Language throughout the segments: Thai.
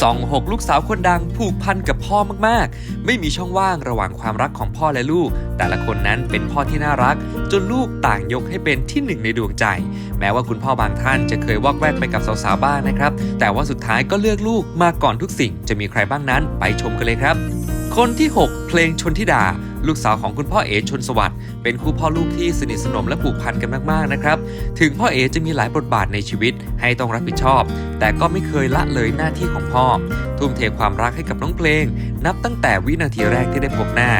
สองหกลูกสาวคนดังผูกพันกับพ่อมากๆ ไม่มีช่องว่างระหว่างความรักของพ่อและลูก แต่ละคนนั้นเป็นพ่อที่น่ารัก จนลูกต่างยกให้เป็นที่หนึ่งในดวงใจ แม้ว่าคุณพ่อบางท่านจะเคยวอกแวกไปกับสาวๆบ้างนะครับ แต่ว่าสุดท้ายก็เลือกลูกมาก่อนทุกสิ่ง จะมีใครบ้างนั้นไปชมกันเลยครับ คนที่ 6 เพลงชนทิดา ลูกสาวของคุณพ่อเอ๋ชนสวัสดิ์เป็นคู่พ่อลูกที่สนิทสนมและผูกพันกันมากๆนะครับ ถึงพ่อเอ๋จะมีหลายบทบาทในชีวิตให้ต้องรับผิดชอบ แต่ก็ไม่เคยละเลยหน้าที่ของพ่อ ทุ่มเทความรักให้กับน้องเพลง นับตั้งแต่วินาทีแรกที่ได้พบหน้า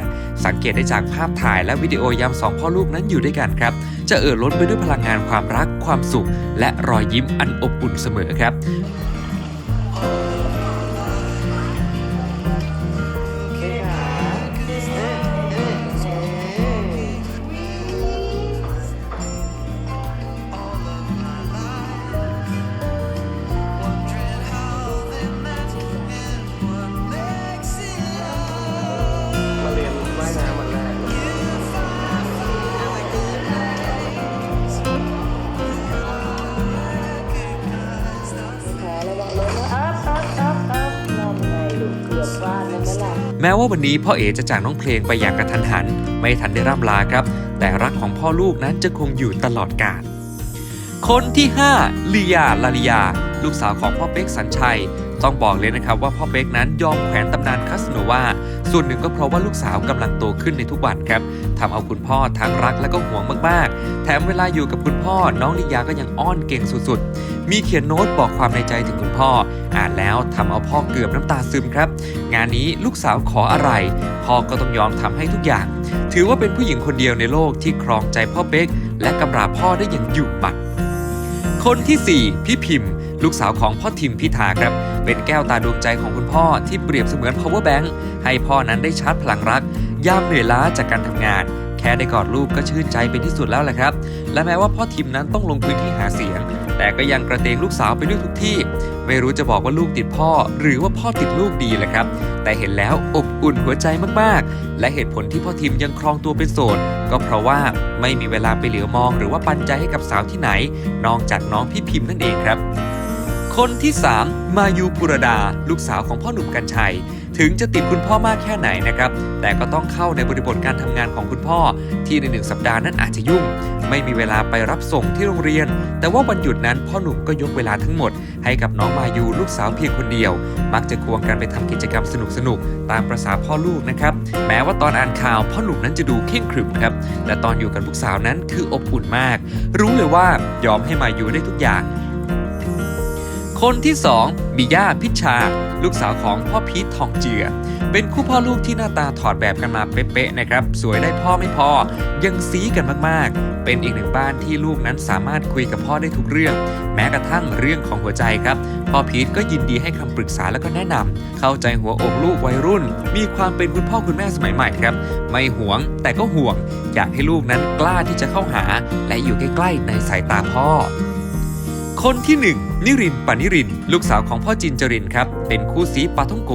สังเกตได้จากภาพถ่ายและวิดีโอยามสองพ่อลูกนั้นอยู่ด้วยกันครับ จะเอ่อล้นไปด้วยพลังงานความรักความสุข และรอยยิ้มอันอบอุ่นเสมอครับ ม้ว่าวันนี้พ่อเอ๋จะจากน้องเพลงไปอย่างกระทันหัน ไม่ทันได้ร่ำลาครับ แต่รักของพ่อลูกนั้นจะคงอยู่ตลอดกาลคนที่5ลียาลาลิยา ลูกสาวของพ่อเป๊กสัญชัย ต้องบอกเลยนะครับว่าพ่อเป๊กนั้นยอมแขวนตำนานคาสโนวาส่วนหนึ่งก็เพราะว่าลูกสาวกำลังโตขึ้นในทุกวันครับทำเอาคุณพ่อทั้งรักและก็ห่วงมากๆ แถมเวลาอยู่กับคุณพ่อ น้องลิยาก็ยังอ้อนเก่งสุดๆ มีเขียนโน้ตบอกความในใจถึงคุณพ่อ อ่านแล้วทำเอาพ่อเกือบน้ำตาซึมครับ งานนี้ลูกสาวขออะไร พ่อก็ต้องยอมทำให้ทุกอย่าง ถือว่าเป็นผู้หญิงคนเดียวในโลกที่ครองใจพ่อเป๊กและกำราพ่อได้อย่างอยู่หมัดคนที่ 4 พี่พิมพ์ ลูกสาวของพ่อทิมพิธาครับ เป็นแก้วตาดวงใจของคุณพ่อที่เปรียบเสมือน power bank ให้พ่อนั้นได้ชาร์จพลังรัก ยามเหนื่อยล้าจากการทำงาน แค่ได้กอดลูกก็ชื่นใจเป็นที่สุดแล้วแหละครับ และแม้ว่าพ่อทิมนั้นต้องลงพื้นที่หาเสียง แต่ก็ยังกระเตงลูกสาวไปด้วยทุกที่ ไม่รู้จะบอกว่าลูกติดพ่อ หรือว่าพ่อติดลูกดีแหละครับ แต่เห็นแล้วอบอุ่นหัวใจมากๆ และเหตุผลที่พ่อทิมยังครองตัวเป็นโสดก็เพราะว่าไม่มีเวลาไปเหลียวมอง หรือว่าปันใจให้กับสาวที่ไหน นอกจากน้องพี่พิมพ์นั่นเองครับ คนที่ 3 มายูปุรดา ลูกสาวของพ่อหนุ่มกัญชัย ถึงจะติดคุณพ่อมากแค่ไหนนะครับ แต่ก็ต้องเข้าในบริบทการทำงานของคุณพ่อ ที่ในหนึ่งสัปดาห์นั้นอาจจะยุ่ง ไม่มีเวลาไปรับส่งที่โรงเรียน แต่ว่าวันหยุดนั้นพ่อหนุ่มก็ยกเวลาทั้งหมด ให้กับน้องมายูลูกสาวเพียงคนเดียว มักจะควงกันไปทำกิจกรรมสนุกๆตามประษาพ่อลูกนะครับ แม้ว่าตอนอ่านข่าวพ่อหนุ่มนั้นจะดูเข่งขรึมครับ แต่ตอนอยู่กับลูกสาวนั้นคืออบอุ่นมาก รู้เลยว่ายอมให้มายูได้ทุกอย่าง คนที่2มิย่าพิชชา ลูกสาวของพ่อพีททองเจือ เป็นคู่พ่อลูกที่หน้าตาถอดแบบกันมาเป๊ะๆนะครับ สวยได้พ่อไม่พอ ยังซีกันมากๆ เป็นอีกหนึ่งบ้านที่ลูกนั้นสามารถคุยกับพ่อได้ทุกเรื่อง แม้กระทั่งเรื่องของหัวใจครับ พ่อพีทก็ยินดีให้คำปรึกษาแล้วก็แนะนำเข้าใจหัวอกลูกวัยรุ่น มีความเป็นคุณพ่อคุณแม่สมัยใหม่ครับ ไม่หวงแต่ก็ห่วง อยากให้ลูกนั้นกล้าที่จะเข้าหา และอยู่ใกล้ๆในสายตาพ่อ คนที่1นิรินทร์ปานิริน ลูกสาวของพ่อจินจรินครับ เป็นคู่สีปาท่องโก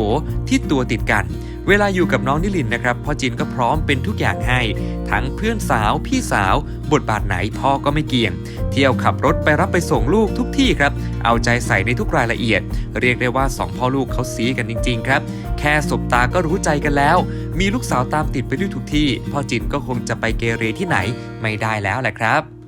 ที่ตัวติดกัน เวลาอยู่กับน้องนิรินนะครับ พ่อจินก็พร้อมเป็นทุกอย่างให้ ทั้งเพื่อนสาวพี่สาว บทบาทไหนพ่อก็ไม่เกี่ยง เที่ยวขับรถไปรับไปส่งลูกทุกที่ครับ เอาใจใส่ในทุกรายละเอียด เรียกได้ว่าสองพ่อลูกเขาซีกันจริง ๆ ครับ แค่สบตาก็รู้ใจกันแล้ว มีลูกสาวตามติดไปด้วยทุกที่ พ่อจินก็คงจะไปเกเรที่ไหนไม่ได้แล้วแหละครับ